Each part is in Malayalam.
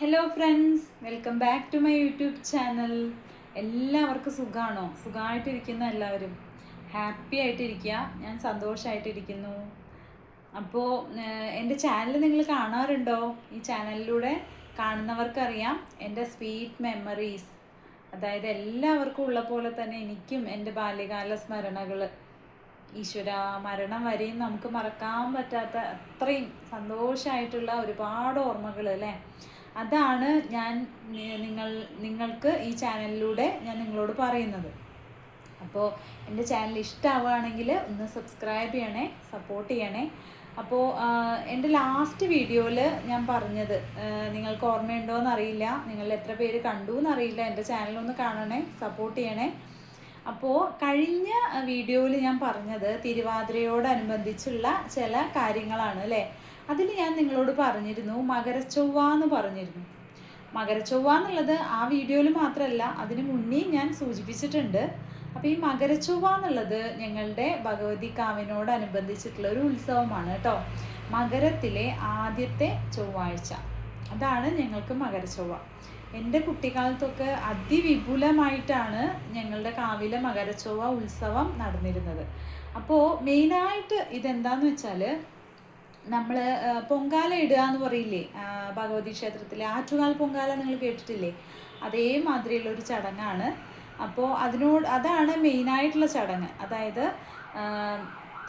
Hello friends welcome back to my YouTube channel എല്ലാവർക്കും സുഖമാണോ സുഖമായിട്ടിരിക്കുന്ന എല്ലാവരും. ഹാപ്പി ആയിട്ടിരിക്കുക. ഞാൻ സന്തോഷമായിട്ടിരിക്കുന്നു അപ്പോൾ എന്റെ ചാനൽ നിങ്ങൾ കാണാറുണ്ടോ? ഈ ചാനലിലൂടെ കാണുന്നവർക്കറിയാം. എന്റെ സ്വീറ്റ് മെമ്മറീസ് അതായത് എല്ലാവർക്കും ഉള്ള പോലെ തന്നെ എനിക്കും എന്റെ ബാല്യകാല സ്മരണകൾ ഈശ്വര മരണം വരെയും നമുക്ക് മറക്കാൻ പറ്റാത്ത അത്രയും സന്തോഷമായിട്ടുള്ള ഒരുപാട് ഓർമ്മകൾ അല്ലേ? അതാണ് ഞാൻ നിങ്ങൾ നിങ്ങൾക്ക് ഈ ചാനലിലൂടെ ഞാൻ നിങ്ങളോട് പറയുന്നത്. അപ്പോൾ എന്റെ ചാനൽ ഇഷ്ടമാവുകയാണെങ്കിൽ ഒന്ന് സബ്സ്ക്രൈബ് ചെയ്യണേ സപ്പോർട്ട് ചെയ്യണേ. അപ്പോൾ എന്റെ ലാസ്റ്റ് വീഡിയോയിൽ ഞാൻ പറഞ്ഞത് നിങ്ങൾക്ക് ഓർമ്മയുണ്ടോ എന്നറിയില്ല നിങ്ങൾ എത്ര പേര് കണ്ടു എന്നറിയില്ല എന്റെ ചാനലൊന്ന് കാണണേ സപ്പോർട്ട് ചെയ്യണേ. അപ്പോൾ കഴിഞ്ഞ വീഡിയോയിൽ ഞാൻ പറഞ്ഞത് തിരുവാതിരയോടനുബന്ധിച്ചുള്ള ചില കാര്യങ്ങളാണ് അല്ലേ? അതിൽ ഞാൻ നിങ്ങളോട് പറഞ്ഞിരുന്നു മകരച്ചൊവ്വ എന്ന് പറഞ്ഞിരുന്നു. മകരച്ചൊവ്വ എന്നുള്ളത് ആ വീഡിയോയിൽ മാത്രമല്ല അതിന് മുന്നേ ഞാൻ സൂചിപ്പിച്ചിട്ടുണ്ട്. അപ്പോൾ ഈ മകരച്ചൊവ്വ എന്നുള്ളത് ഞങ്ങളുടെ ഭഗവതി കാവിനോടനുബന്ധിച്ചിട്ടുള്ള ഒരു ഉത്സവമാണ് കേട്ടോ. മകരത്തിലെ ആദ്യത്തെ ചൊവ്വാഴ്ച. അതാണ് ഞങ്ങൾക്ക് മകരച്ചൊവ്വ. എന്റെ കുട്ടിക്കാലത്തൊക്കെ അതിവിപുലമായിട്ടാണ് ഞങ്ങളുടെ കാവിലെ മകരച്ചൊവ്വ ഉത്സവം നടന്നിരുന്നത്. അപ്പോൾ മെയിനായിട്ട് ഇതെന്താന്ന് വെച്ചാൽ നമ്മൾ പൊങ്കാല ഇടുക എന്ന് പറയില്ലേ ഭഗവതി ക്ഷേത്രത്തിലെ ആറ്റുകാൽ പൊങ്കാല നിങ്ങൾ കേട്ടിട്ടില്ലേ? അതേമാതിരിയുള്ള ഒരു ചടങ്ങാണ്. അപ്പോൾ അതിനോട് അതാണ് മെയിനായിട്ടുള്ള ചടങ്ങ്. അതായത്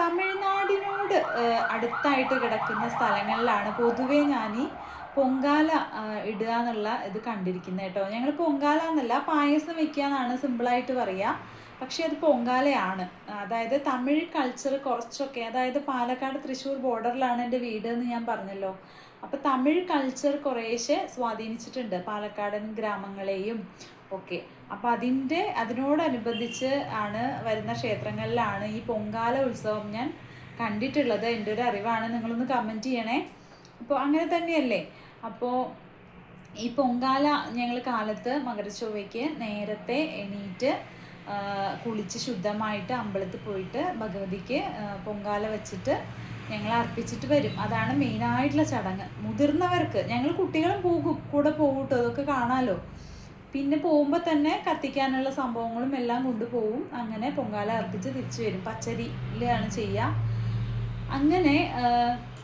തമിഴ്നാടിനോട് അടുത്തായിട്ട് കിടക്കുന്ന സ്ഥലങ്ങളിലാണ് പൊതുവേ ഞാൻ ഈ പൊങ്കാല ഇടുക എന്നുള്ള ഇത് കണ്ടിരിക്കുന്നത് കേട്ടോ. ഞങ്ങൾ പൊങ്കാല എന്നല്ല പായസം വെക്കുക എന്നാണ് സിമ്പിളായിട്ട് പറയുക പക്ഷേ അത് പൊങ്കാലയാണ്. അതായത് തമിഴ് കൾച്ചർ കുറച്ചൊക്കെ അതായത് പാലക്കാട് തൃശ്ശൂർ ബോർഡറിലാണ് എന്റെ വീട് എന്ന് ഞാൻ പറഞ്ഞല്ലോ. അപ്പോൾ തമിഴ് കൾച്ചർ കുറേശ്ശെ സ്വാധീനിച്ചിട്ടുണ്ട്. പാലക്കാടൻ ഗ്രാമങ്ങളെയും ഒക്കെ. അപ്പോൾ അതിന്റെ അതിനോടനുബന്ധിച്ച് ആണ് വരുന്ന ക്ഷേത്രങ്ങളിലാണ് ഈ പൊങ്കാല ഉത്സവം ഞാൻ കണ്ടിട്ടുള്ളത്. എന്റെ ഒരു അറിവാണ്. നിങ്ങളൊന്ന് കമന്റ് ചെയ്യണേ. അപ്പോൾ അങ്ങനെ തന്നെയല്ലേ? അപ്പോൾ ഈ പൊങ്കാല ഞങ്ങൾ കാലത്ത് മകരച്ചൊവ്വയ്ക്ക് നേരത്തെ എണീറ്റ് കുളിച്ച് ശുദ്ധമായിട്ട് അമ്പലത്തിൽ പോയിട്ട് ഭഗവതിക്ക് പൊങ്കാല വെച്ചിട്ട് ഞങ്ങൾ അർപ്പിച്ചിട്ട് വരും. അതാണ് മെയിനായിട്ടുള്ള ചടങ്ങ്. മുതിർന്നവർക്ക് ഞങ്ങൾ കുട്ടികളും പോകും. കൂടെ പോകും കേട്ടോ അതൊക്കെ കാണാമല്ലോ പിന്നെ പോകുമ്പോൾ തന്നെ കത്തിക്കാനുള്ള സംഭവങ്ങളും എല്ലാം കൊണ്ടുപോകും. അങ്ങനെ പൊങ്കാല അർപ്പിച്ച് തിരിച്ചു വരും. പച്ചരിയിലാണ് ചെയ്യുക അങ്ങനെ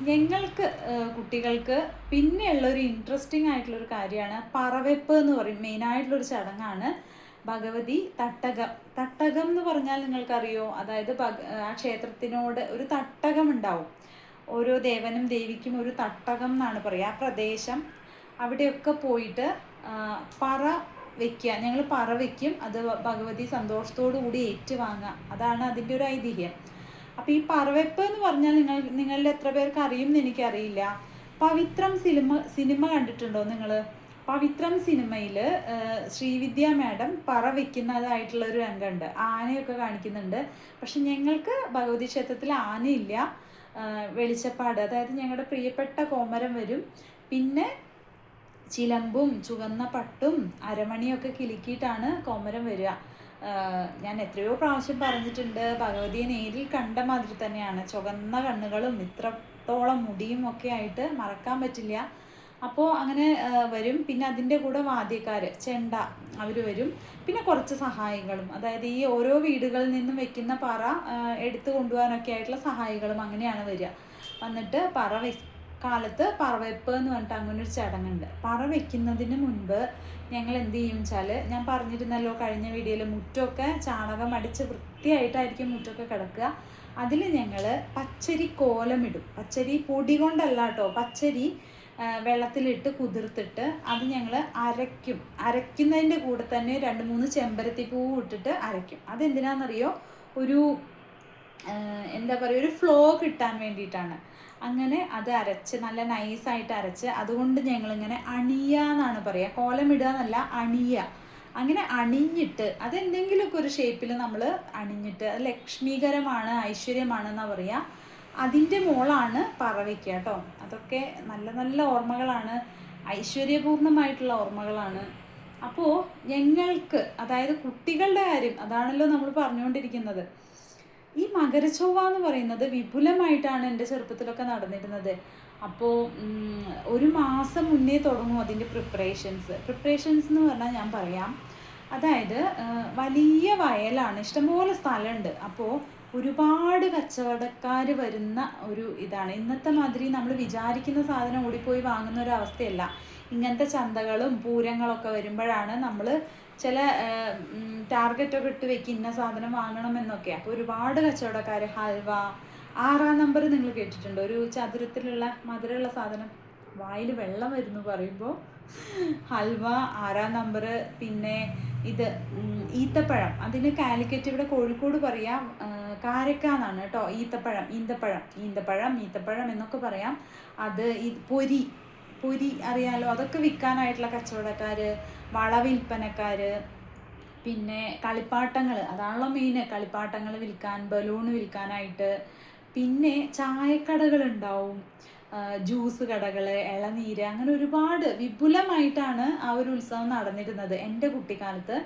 ഞങ്ങൾക്ക് കുട്ടികൾക്ക് പിന്നെയുള്ള ഒരു ഇൻട്രസ്റ്റിംഗ് ആയിട്ടുള്ള ഒരു കാര്യമാണ്. പറവെപ്പ് എന്ന് പറയും. മെയിനായിട്ടുള്ളൊരു ചടങ്ങാണ് ഭഗവതി തട്ടകം. തട്ടകം എന്ന് പറഞ്ഞാൽ നിങ്ങൾക്കറിയോ? അതായത് ആ ക്ഷേത്രത്തിനോട് ഒരു തട്ടകം ഉണ്ടാവും. ഓരോ ദേവനും ദേവിക്കും ഒരു തട്ടകം എന്നാണ് പറയുക. ആ പ്രദേശം അവിടെയൊക്കെ പോയിട്ട് പറ വെക്കുക. ഞങ്ങൾ പറ വെക്കും. അത് ഭഗവതി സന്തോഷത്തോടു കൂടി ഏറ്റുവാങ്ങുക. അതാണ് അതിന്റെ ഒരു ഐതിഹ്യം. അപ്പോൾ ഈ പറവെപ്പ് എന്ന് പറഞ്ഞാൽ നിങ്ങൾ നിങ്ങളുടെ എത്ര പേർക്ക് അറിയും എന്ന് എനിക്കറിയില്ല. പവിത്രം സിനിമ സിനിമ കണ്ടിട്ടുണ്ടോ നിങ്ങൾ പവിത്രം സിനിമയിൽ ശ്രീവിദ്യ മാഡം പറ വയ്ക്കുന്നതായിട്ടുള്ള ഒരു രംഗമുണ്ട്. ആനയൊക്കെ കാണിക്കുന്നുണ്ട്. പക്ഷെ ഞങ്ങൾക്ക് ഭഗവതി ക്ഷേത്രത്തിൽ ആനയില്ല. വെളിച്ചപ്പാട്. അതായത് ഞങ്ങളുടെ പ്രിയപ്പെട്ട കോമരം വരും. പിന്നെ ചിലമ്പും ചുവന്ന പട്ടും അരമണിയൊക്കെ കിലുക്കിയിട്ടാണ് കോമരം വരിക. ഞാൻ എത്രയോ പ്രാവശ്യം പറഞ്ഞിട്ടുണ്ട് ഭഗവതിയെ നേരിൽ കണ്ട മാതിരി തന്നെയാണ്. ചുവന്ന കണ്ണുകളും ഇത്രത്തോളം മുടിയും ഒക്കെ ആയിട്ട് മറക്കാൻ പറ്റില്ല. അപ്പോൾ അങ്ങനെ വരും. പിന്നെ അതിന്റെ കൂടെ വാദ്യക്കാർ ചെണ്ട അവർ വരും. പിന്നെ കുറച്ച് സഹായികളും. അതായത് ഈ ഓരോ വീടുകളിൽ നിന്നും വെക്കുന്ന പറ എടുത്തു കൊണ്ടുപോകാനൊക്കെ ആയിട്ടുള്ള സഹായികളും അങ്ങനെയാണ് വരിക. വന്നിട്ട് പറ കാലത്ത് പറവയ്പ്പ് എന്ന് പറഞ്ഞിട്ട് അങ്ങനെ ഒരു ചടങ്ങുണ്ട്. പറ വെക്കുന്നതിന് മുൻപ് ഞങ്ങൾ എന്ത് ചെയ്യും വെച്ചാൽ ഞാൻ പറഞ്ഞിരുന്നല്ലോ കഴിഞ്ഞ വീഡിയോയിൽ മുറ്റമൊക്കെ ചാണകം അടിച്ച് വൃത്തിയായിട്ടായിരിക്കും മുറ്റമൊക്കെ കിടക്കുക. അതിൽ ഞങ്ങൾ പച്ചരി കോലമിടും. പച്ചരി പൊടി കൊണ്ടല്ല കേട്ടോ. പച്ചരി വെള്ളത്തിലിട്ട് കുതിർത്തിട്ട് അത് ഞങ്ങൾ അരയ്ക്കും. അരയ്ക്കുന്നതിന്റെ കൂടെ തന്നെ രണ്ട് മൂന്ന് ചെമ്പരത്തി പൂവ് ഇട്ടിട്ട് അരയ്ക്കും. അതെന്തിനാണെന്നറിയോ ഒരു എന്താ പറയുക ഒരു ഫ്ലോ കിട്ടാൻ വേണ്ടിയിട്ടാണ്. അങ്ങനെ അത് അരച്ച് നല്ല നൈസായിട്ട് അരച്ച്. അതുകൊണ്ട് ഞങ്ങളിങ്ങനെ അണിയുക എന്നാണ് പറയുക. കോലമിടുക എന്നല്ല അണിയുക. അങ്ങനെ അണിഞ്ഞിട്ട് അതെന്തെങ്കിലുമൊക്കെ ഒരു ഷേപ്പിൽ നമ്മൾ അണിഞ്ഞിട്ട് അത് ലക്ഷ്മീകരമാണ് ഐശ്വര്യമാണെന്നാണ് പറയുക. അതിന്റെ മോളാണ് പറവയ്ക്കുക കേട്ടോ. അതൊക്കെ നല്ല നല്ല ഓർമ്മകളാണ്. ഐശ്വര്യപൂർണമായിട്ടുള്ള ഓർമ്മകളാണ്. അപ്പോൾ ഞങ്ങൾക്ക് അതായത് കുട്ടികളുടെ കാര്യം അതാണല്ലോ നമ്മൾ പറഞ്ഞുകൊണ്ടിരിക്കുന്നത്. ഈ മകരച്ചൊവ്വ എന്ന് പറയുന്നത് വിപുലമായിട്ടാണ് എന്റെ ചെറുപ്പത്തിലൊക്കെ നടന്നിരുന്നത്. അപ്പോൾ ഒരു മാസം മുന്നേ തുടങ്ങും അതിന്റെ പ്രിപ്പറേഷൻസ് പ്രിപ്പറേഷൻസ് എന്ന് പറഞ്ഞാൽ ഞാൻ പറയാം. അതായത് വലിയ വയലാണ്. ഇഷ്ടംപോലെ സ്ഥലമുണ്ട്. അപ്പോൾ ഒരുപാട് കച്ചവടക്കാർ വരുന്ന ഒരു ഇതാണ്. ഇന്നത്തെ മാതിരി നമ്മൾ വിചാരിക്കുന്ന സാധനം ഓടിപ്പോയി വാങ്ങുന്ന ഒരു അവസ്ഥയല്ല. ഇങ്ങനത്തെ ചന്തകളും പൂരങ്ങളൊക്കെ വരുമ്പോഴാണ് നമ്മൾ ചില ടാർഗറ്റ് ഒക്കെ ഇട്ട് വെക്കും ഇന്ന സാധനം വാങ്ങണമെന്നൊക്കെ. അപ്പോൾ ഒരുപാട് കച്ചവടക്കാർ ഹൽവ ആറാം നമ്പർ നിങ്ങൾ കേട്ടിട്ടുണ്ട്? ഒരു ചതുരത്തിലുള്ള മധുരമുള്ള സാധനം. വായിൽ വെള്ളം വരുന്നു പറയുമ്പോൾ ഹൽവ ആറാം നമ്പർ പിന്നെ ഇത് ഈത്തപ്പഴം. അതിന് കാലിക്കറ്റ് ഇവിടെ കോഴിക്കോട് പറയാം കാരക്കാന്നാണ് കാരക്ക കേട്ടോ. ഈത്തപ്പഴം ഈന്തപ്പഴം. ഈന്തപ്പഴം ഈത്തപ്പഴം എന്നൊക്കെ പറയാം. അത് പൊരി. പൊരി അറിയാലോ അതൊക്കെ വിൽക്കാനായിട്ടുള്ള കച്ചവടക്കാർ വള വിൽപ്പനക്കാർ പിന്നെ കളിപ്പാട്ടങ്ങൾ അതാണല്ലോ മെയിൻ കളിപ്പാട്ടങ്ങൾ വിൽക്കാൻ ബലൂൺ വിൽക്കാനായിട്ട്. പിന്നെ ചായക്കടകൾ ഉണ്ടാവും. ജ്യൂസ് കടകൾ ഇളനീര് അങ്ങനെ ഒരുപാട് വിപുലമായിട്ടാണ് ആ ഒരു ഉത്സവം നടന്നിരുന്നത് എന്റെ കുട്ടിക്കാലത്ത്.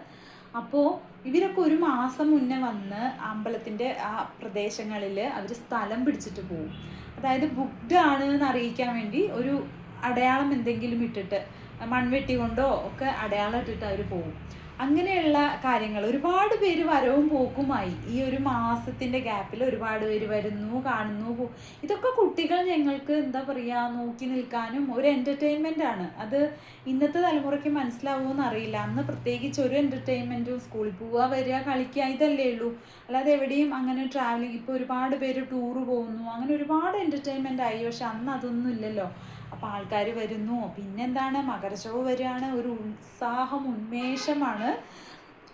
അപ്പോൾ ഇവരൊക്കെ ഒരു മാസം മുന്നേ വന്ന് അമ്പലത്തിന്റെ ആ പ്രദേശങ്ങളിൽ അവർ സ്ഥലം പിടിച്ചിട്ട് പോകും അതായത് ബുക്ക്ഡ് ആണ് എന്ന് അറിയിക്കാൻ വേണ്ടി ഒരു അടയാളം എന്തെങ്കിലും ഇട്ടിട്ട് മൺവെട്ടി കൊണ്ടോ ഒക്കെ അടയാളം ഇട്ടിട്ട് അവർ പോകും അങ്ങനെയുള്ള കാര്യങ്ങൾ. ഒരുപാട് പേര് വരവും പോക്കുമായി. ഈ ഒരു മാസത്തിന്റെ ഗ്യാപ്പിൽ ഒരുപാട് പേര് വരുന്നു കാണുന്നു ഇതൊക്കെ കുട്ടികൾ ഞങ്ങൾക്ക് എന്താ പറയുക നോക്കി നിൽക്കാനും ഒരു എന്റർടൈൻമെന്റ് ആണ്. അത് ഇന്നത്തെ തലമുറയ്ക്ക് മനസ്സിലാവുമോന്ന് അറിയില്ല അന്ന് പ്രത്യേകിച്ച് ഒരു എന്റർടൈൻമെന്റും സ്കൂളിൽ പോവുക വരിക കളിക്കുക ഇതല്ലേ ഉള്ളൂ. അല്ലാതെ എവിടെയും അങ്ങനെ ട്രാവലിംഗ് ഇപ്പോൾ ഒരുപാട് പേര് ടൂറ് പോകുന്നു. അങ്ങനെ ഒരുപാട് എന്റർടൈൻമെന്റ് ആയി. പക്ഷെ അന്ന് അതൊന്നും ഇല്ലല്ലോ. അപ്പോൾ ആൾക്കാർ വരുന്നു. പിന്നെന്താണ്? മകരശവ് വരികയാണ്. ഒരു ഉത്സാഹം ഉന്മേഷമാണ്.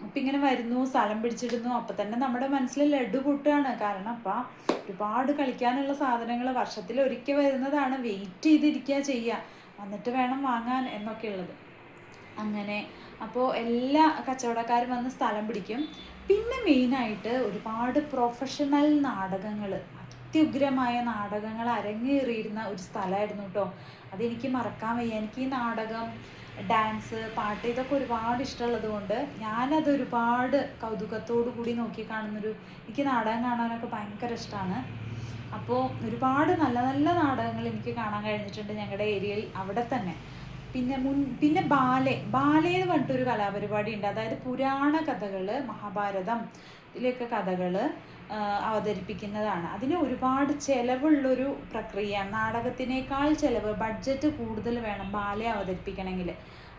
അപ്പം ഇങ്ങനെ വരുന്നു സ്ഥലം പിടിച്ചിടുന്നു. അപ്പം തന്നെ നമ്മുടെ മനസ്സിൽ ലഡു പൊട്ടുകയാണ്. കാരണം അപ്പം ഒരുപാട് കളിക്കാനുള്ള സാധനങ്ങൾ വർഷത്തിൽ ഒരിക്കൽ വരുന്നതാണ്. വെയിറ്റ് ചെയ്തിരിക്കുക ചെയ്യുക. വന്നിട്ട് വേണം വാങ്ങാൻ എന്നൊക്കെ ഉള്ളത്. അങ്ങനെ. അപ്പോൾ എല്ലാ കച്ചവടക്കാരും വന്ന് സ്ഥലം പിടിക്കും. പിന്നെ മെയിനായിട്ട് ഒരുപാട് പ്രൊഫഷണൽ നാടകങ്ങൾ അത്യുഗ്രമായ നാടകങ്ങൾ അരങ്ങേറിയിരുന്ന ഒരു സ്ഥലമായിരുന്നു കേട്ടോ. അതെനിക്ക് മറക്കാൻ വയ്യ. എനിക്ക് ഈ നാടകം ഡാൻസ് പാട്ട് ഇതൊക്കെ ഒരുപാട് ഇഷ്ടമുള്ളത് കൊണ്ട് ഞാനത് ഒരുപാട് കൗതുകത്തോടു കൂടി നോക്കി കാണുന്നൊരു എനിക്ക് നാടകം കാണാനൊക്കെ ഭയങ്കര ഇഷ്ടമാണ്. അപ്പോൾ ഒരുപാട് നല്ല നല്ല നാടകങ്ങൾ എനിക്ക് കാണാൻ കഴിഞ്ഞിട്ടുണ്ട് ഞങ്ങളുടെ ഏരിയയിൽ അവിടെ തന്നെ. പിന്നെ മുൻ പിന്നെ ബാലെ. ബാലെ എന്ന് പറഞ്ഞിട്ടൊരു കലാപരിപാടി ഉണ്ട് അതായത് പുരാണ കഥകൾ മഹാഭാരതം ഇതിലൊക്കെ കഥകൾ അവതരിപ്പിക്കുന്നതാണ്. അതിന് ഒരുപാട് ചിലവുള്ളൊരു പ്രക്രിയ. നാടകത്തിനേക്കാൾ ചിലവ് ബഡ്ജറ്റ് കൂടുതൽ വേണം ബാലെ അവതരിപ്പിക്കണമെങ്കിൽ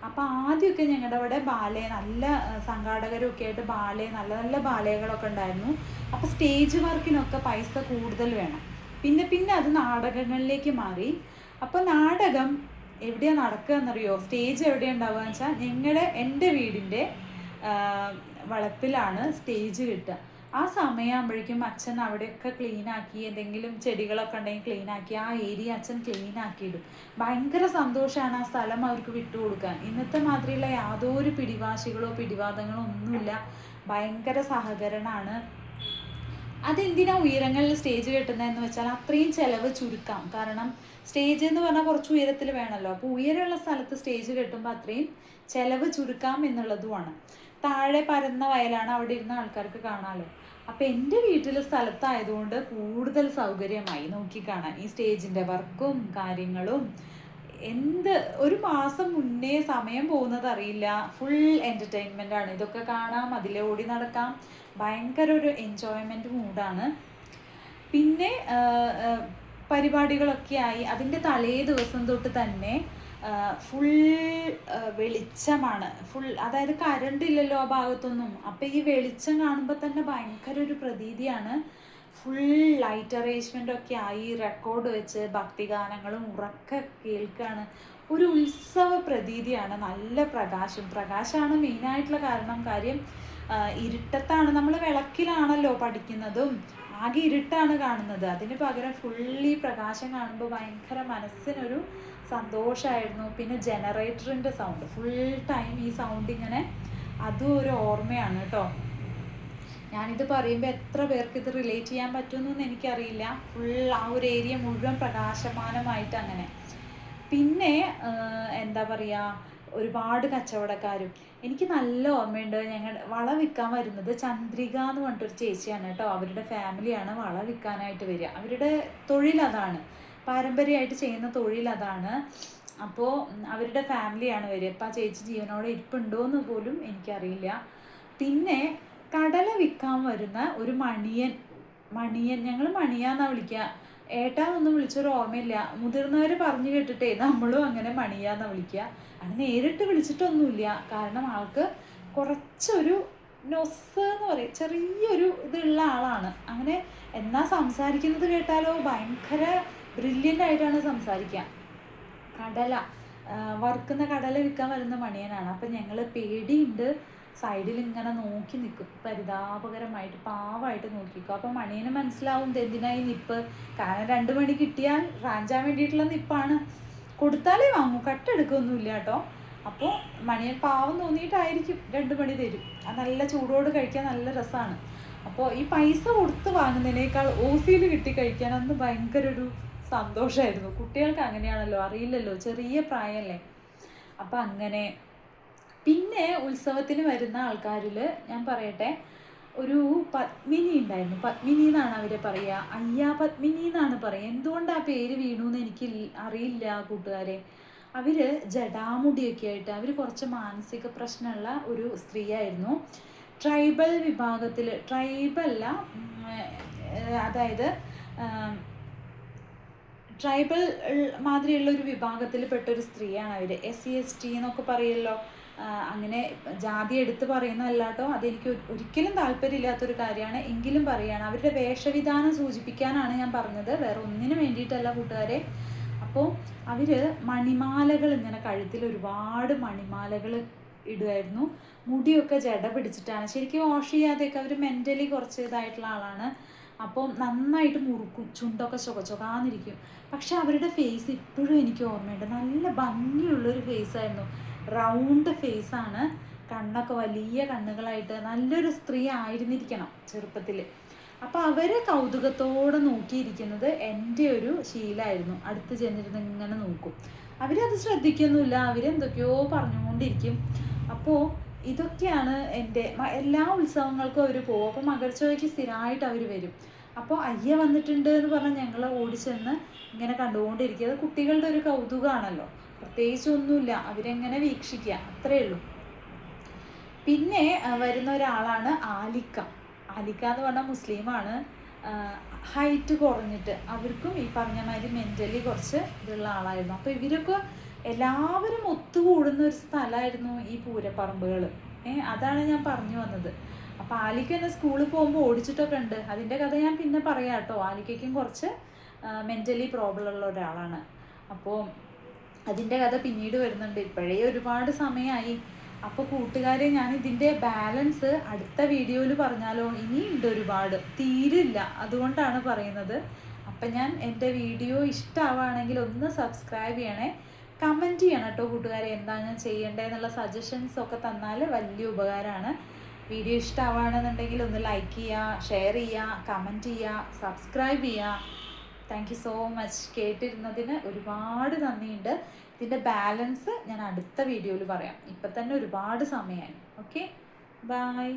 അപ്പോൾ ആദ്യമൊക്കെ ഞങ്ങളുടെ അവിടെ ബാലെ നല്ല ആ, സംഘാടകരും ഒക്കെ ആയിട്ട് ബാലെ നല്ല നല്ല ബാലയകളൊക്കെ ഉണ്ടായിരുന്നു. അപ്പോൾ സ്റ്റേജ് വർക്കിനൊക്കെ പൈസ കൂടുതൽ വേണം. പിന്നെ പിന്നെ അത് നാടകങ്ങളിലേക്ക് മാറി. അപ്പോൾ നാടകം എവിടെയാണ് നടക്കുക എന്നറിയോ? സ്റ്റേജ് എവിടെയാണ് ഉണ്ടാവുക എന്ന് വെച്ചാൽ ഞങ്ങളുടെ എന്റെ വീടിന്റെ വളപ്പിലാണ് സ്റ്റേജ് കിട്ടുക. ആ സമയമാകുമ്പോഴേക്കും അച്ഛൻ അവിടെയൊക്കെ ക്ലീനാക്കി എന്തെങ്കിലും ചെടികളൊക്കെ ഉണ്ടെങ്കിൽ ക്ലീനാക്കി ആ ഏരിയ അച്ഛൻ ക്ലീനാക്കിയിടും ഭയങ്കര സന്തോഷമാണ് ആ സ്ഥലം അവർക്ക് വിട്ടുകൊടുക്കാൻ. ഇന്നത്തെ മാതിരിയുള്ള യാതൊരു പിടിവാശികളോ പിടിവാദങ്ങളോ ഒന്നുമില്ല. ഭയങ്കര സഹകരണമാണ്. അതെന്തിനാ ഉയരങ്ങളിൽ സ്റ്റേജ് കെട്ടുന്നതെന്ന് വെച്ചാൽ അത്രയും ചിലവ് ചുരുക്കാം. കാരണം സ്റ്റേജ് എന്ന് പറഞ്ഞാൽ കുറച്ച് ഉയരത്തിൽ വേണമല്ലോ അപ്പോൾ ഉയരമുള്ള സ്ഥലത്ത് സ്റ്റേജ് കെട്ടുമ്പോൾ അത്രയും ചിലവ് ചുരുക്കാം എന്നുള്ളതുമാണ്. താഴെ പരന്ന വയലാണ് അവിടെ ഇരുന്ന ആൾക്കാർക്ക് കാണാമല്ലോ അപ്പം എന്റെ വീട്ടിൽ സ്ഥലത്തായതുകൊണ്ട് കൂടുതൽ സൗകര്യമായി നോക്കി കാണാൻ ഈ സ്റ്റേജിന്റെ വർക്കും കാര്യങ്ങളും എന്ത് ഒരു മാസം മുന്നേ സമയം പോകുന്നത് അറിയില്ല ഫുൾ എന്റർടൈൻമെന്റ് ആണ്. ഇതൊക്കെ കാണാം അതിലെ ഓടി നടക്കാം. ഭയങ്കര ഒരു എൻജോയ്മെന്റ് മൂഡാണ് പിന്നെ പരിപാടികളൊക്കെ ആയി അതിന്റെ തലേ ദിവസം തൊട്ട് തന്നെ ഫുൾ വെളിച്ചമാണ്. ഫുൾ അതായത് കറണ്ട് ഇല്ലല്ലോ ആ ഭാഗത്തൊന്നും. അപ്പം ഈ വെളിച്ചം കാണുമ്പോൾ തന്നെ ഭയങ്കര ഒരു പ്രതീതിയാണ്. ഫുൾ ലൈറ്റ് അറേഞ്ച്മെന്റ് ഒക്കെ ആയി റെക്കോർഡ് വെച്ച് ഭക്തിഗാനങ്ങളും ഉറക്കെ കേൾക്കുകയാണ് ഒരു ഉത്സവ പ്രതീതിയാണ് നല്ല പ്രകാശം. പ്രകാശമാണ് മെയിനായിട്ടുള്ള കാരണം. കാര്യം ഇരുട്ടത്താണ്. നമ്മൾ വിളക്കിലാണല്ലോ പഠിക്കുന്നതും. ആകെ ഇരുട്ടാണ് കാണുന്നത്. അതിന് പകരം ഫുള്ളി പ്രകാശം കാണുമ്പോൾ ഭയങ്കര മനസ്സിനൊരു സന്തോഷമായിരുന്നു പിന്നെ ജനറേറ്ററിന്റെ സൗണ്ട് ഫുൾ ടൈം ഈ സൗണ്ട് ഇങ്ങനെ അതും ഒരു ഓർമ്മയാണ് കേട്ടോ ഞാനിത് പറയുമ്പോൾ എത്ര പേർക്ക് ഇത് റിലേറ്റ് ചെയ്യാൻ പറ്റുമെന്നൊന്നും എനിക്കറിയില്ല. ഫുൾ ആ ഒരു ഏരിയ മുഴുവൻ പ്രകാശമാനമായിട്ട് അങ്ങനെ. പിന്നെ എന്താ പറയുക ഒരുപാട് കച്ചവടക്കാരും. എനിക്ക് നല്ല ഓർമ്മയുണ്ട്. ഞങ്ങൾ വള വിൽക്കാൻ വരുന്നത് ചന്ദ്രിക എന്ന് പറഞ്ഞിട്ടൊരു ചേച്ചിയാണ് കേട്ടോ. അവരുടെ ഫാമിലിയാണ് വള വിൽക്കാനായിട്ട് വരിക. അവരുടെ തൊഴിൽ അതാണ്. പാരമ്പര്യമായിട്ട് ചെയ്യുന്ന തൊഴിൽ അതാണ്. അപ്പോൾ അവരുടെ ഫാമിലിയാണ് വരിക. ഇപ്പം ആ ചേച്ചി ജീവനോടെ ഇരിപ്പുണ്ടോ എന്ന് പോലും എനിക്കറിയില്ല. പിന്നെ കടല വിൽക്കാൻ വരുന്ന ഒരു മണിയൻ. മണിയൻ. ഞങ്ങൾ മണിയാന്നാണ് വിളിക്കുക ഏട്ടാന്നൊന്നും വിളിച്ചൊരു ഓർമ്മയില്ല. മുതിർന്നവർ പറഞ്ഞു കേട്ടിട്ടേ നമ്മളും അങ്ങനെ മണിയാന്ന വിളിക്കുക അത് നേരിട്ട് വിളിച്ചിട്ടൊന്നുമില്ല. കാരണം ആൾക്ക് കുറച്ചൊരു നൊസ് എന്ന് പറയും. ചെറിയൊരു ഇതുള്ള ആളാണ്. അങ്ങനെ എന്നാ സംസാരിക്കുന്നത് കേട്ടാലോ? ഭയങ്കര ബ്രില്യന്റ് ആയിട്ടാണ് സംസാരിക്കുക കടല വറുക്കുന്ന കടല വിൽക്കാൻ വരുന്ന മണിയനാണ്. അപ്പം ഞങ്ങൾ പേടിയുണ്ട്. സൈഡിൽ ഇങ്ങനെ നോക്കി നിൽക്കും. പരിതാപകരമായിട്ട് പാവമായിട്ട് നോക്കിക്കും അപ്പം മണിയന് മനസ്സിലാവും എന്തിനായി നിപ്പ്? കാരണം രണ്ട് മണി കിട്ടിയാൽ റാഞ്ചാൻ വേണ്ടിയിട്ടുള്ള നിപ്പാണ്. കൊടുത്താലേ വാങ്ങൂ കട്ടെടുക്കൊന്നുമില്ല കേട്ടോ. അപ്പോൾ മണിയൻ പാവം തോന്നിയിട്ടായിരിക്കും രണ്ട് മണി തരും. അത് നല്ല ചൂടോട് കഴിക്കാൻ നല്ല രസമാണ്. അപ്പോൾ ഈ പൈസ കൊടുത്ത് വാങ്ങുന്നതിനേക്കാൾ ഓസിയിൽ കിട്ടി കഴിക്കാൻ അന്ന് ഭയങ്കര ഒരു സന്തോഷമായിരുന്നു. കുട്ടികൾക്ക് അങ്ങനെയാണല്ലോ അറിയില്ലല്ലോ ചെറിയ പ്രായമല്ലേ? അപ്പം അങ്ങനെ പിന്നെ ഉത്സവത്തിന് വരുന്ന ആൾക്കാരിൽ ഞാൻ പറയട്ടെ ഒരു പത്മിനി ഉണ്ടായിരുന്നു. പത്മിനി എന്നാണ് അവരെ പറയുക. അയ്യാ പത്മിനി എന്നാണ് പറയുക. എന്തുകൊണ്ട് ആ പേര് വീണു എന്ന് എനിക്ക് അറിയില്ല കൂട്ടുകാരെ. അവർ ജടാമുടിയൊക്കെ ആയിട്ട് അവർ കുറച്ച് മാനസിക പ്രശ്നമുള്ള ഒരു സ്ത്രീയായിരുന്നു. ട്രൈബൽ വിഭാഗത്തിൽ ട്രൈബൽ അല്ല അതായത് ട്രൈബൽ മാതിരിയുള്ള ഒരു വിഭാഗത്തിൽ പെട്ട ഒരു സ്ത്രീയാണ് അവർ എസ് സി എസ് ടി എന്നൊക്കെ പറയല്ലോ. ആ, അങ്ങനെ ജാതി എടുത്ത് പറയുന്നതല്ലാട്ടോ. അതെനിക്ക് ഒരിക്കലും താല്പര്യമില്ലാത്തൊരു കാര്യമാണ്. എങ്കിലും പറയുകയാണ് അവരുടെ വേഷവിധാനം സൂചിപ്പിക്കാനാണ് ഞാൻ പറഞ്ഞത്. വേറെ ഒന്നിനു വേണ്ടിയിട്ടല്ല കൂട്ടുകാരെ. അപ്പോൾ അവർ മണിമാലകൾ ഇങ്ങനെ കഴുത്തിൽ ഒരുപാട് മണിമാലകൾ ഇടുമായിരുന്നു മുടിയൊക്കെ ജട പിടിച്ചിട്ടാണ്. ശരിക്കും വാഷ് ചെയ്യാതെയൊക്കെ അവർ മെന്റലി കുറച്ച് ഇതായിട്ടുള്ള ആളാണ്. അപ്പോൾ നന്നായിട്ട് മുറുക്കും ചുണ്ടൊക്കെ ചുക ചുകാന്നിരിക്കും. പക്ഷെ അവരുടെ ഫേസ് ഇപ്പോഴും എനിക്ക് ഓർമ്മയുണ്ട്. നല്ല ഭംഗിയുള്ളൊരു ഫേസായിരുന്നു റൗണ്ട് ഫേസാണ് കണ്ണൊക്കെ വലിയ കണ്ണുകളായിട്ട് നല്ലൊരു സ്ത്രീ ആയിരുന്നിരിക്കണം ചെറുപ്പത്തിൽ അപ്പോൾ അവരെ കൗതുകത്തോടെ നോക്കിയിരിക്കുന്നത് എന്റെ ഒരു ശീലമായിരുന്നു അടുത്ത് ചെന്നിരുന്ന് ഇങ്ങനെ നോക്കും. അവരത് ശ്രദ്ധിക്കൊന്നുമില്ല. അവരെന്തൊക്കെയോ പറഞ്ഞുകൊണ്ടിരിക്കും. അപ്പോൾ ഇതൊക്കെയാണ് എന്റെ എല്ലാ ഉത്സവങ്ങൾക്കും അവർ പോകും അപ്പോൾ മകരച്ചോയ്ക്ക് സ്ഥിരമായിട്ട് അവർ വരും. അപ്പോൾ അയ്യ വന്നിട്ടുണ്ട് എന്ന് പറഞ്ഞാൽ ഞങ്ങൾ ഓടിച്ചെന്ന് ഇങ്ങനെ കണ്ടുകൊണ്ടിരിക്കുക അത് കുട്ടികളുടെ ഒരു കൗതുകമാണല്ലോ പ്രത്യേകിച്ച് ഒന്നുമില്ല അവരെങ്ങനെ വീക്ഷിക്കുക? അത്രയേ ഉള്ളൂ. പിന്നെ വരുന്ന ഒരാളാണ് ആലിക്ക. ആലിക്ക എന്ന് പറഞ്ഞാൽ മുസ്ലിമാണ്. ഹൈറ്റ് കുറഞ്ഞിട്ട്. അവർക്കും ഈ പറഞ്ഞ മാതിരി മെന്റലി കുറച്ച് ഇതുള്ള ആളായിരുന്നു. അപ്പോൾ ഇവരൊക്കെ എല്ലാവരും ഒത്തുകൂടുന്ന ഒരു സ്ഥലമായിരുന്നു ഈ പൂരപ്പറമ്പുകൾ. ഏ അതാണ് ഞാൻ പറഞ്ഞു വന്നത്. അപ്പോൾ ആലിക്ക എന്നെ സ്കൂളിൽ പോകുമ്പോൾ ഓടിച്ചിട്ടൊക്കെ ഉണ്ട്. അതിന്റെ കഥ ഞാൻ പിന്നെ പറയാം കേട്ടോ. ആലിക്കയ്ക്കും കുറച്ച് മെന്റലി പ്രോബ്ലം ഉള്ള ഒരാളാണ്. അപ്പോൾ അതിന്റെ കഥ പിന്നീട് വരുന്നുണ്ട്. ഇപ്പോഴേ ഒരുപാട് സമയമായി അപ്പോൾ കൂട്ടുകാരെ ഞാൻ ഇതിന്റെ ബാലൻസ് അടുത്ത വീഡിയോയിൽ പറഞ്ഞാലോ? ഇനിയുണ്ട് ഒരുപാട്. തീരില്ല അതുകൊണ്ടാണ് പറയുന്നത്. അപ്പം ഞാൻ എന്റെ വീഡിയോ ഇഷ്ടമാവുകയാണെങ്കിൽ ഒന്ന് സബ്സ്ക്രൈബ് ചെയ്യണേ. കമന്റ് ചെയ്യണം കേട്ടോ കൂട്ടുകാരെ എന്താണ് ഞാൻ ചെയ്യേണ്ടതെന്നുള്ള സജഷൻസ് ഒക്കെ തന്നാൽ വലിയ ഉപകാരമാണ്. വീഡിയോ ഇഷ്ടമാവുകയാണെന്നുണ്ടെങ്കിൽ ഒന്ന് ലൈക്ക് ചെയ്യുക ഷെയർ ചെയ്യുക കമന്റ് ചെയ്യുക സബ്സ്ക്രൈബ് ചെയ്യുക താങ്ക് യു സോ മച്ച് കേട്ടിരുന്നതിന് ഒരുപാട് നന്ദിയുണ്ട്. ഇതിന്റെ ബാലൻസ് ഞാൻ അടുത്ത വീഡിയോയിൽ പറയാം. ഇപ്പം തന്നെ ഒരുപാട് സമയമായി ഓക്കെ ബൈ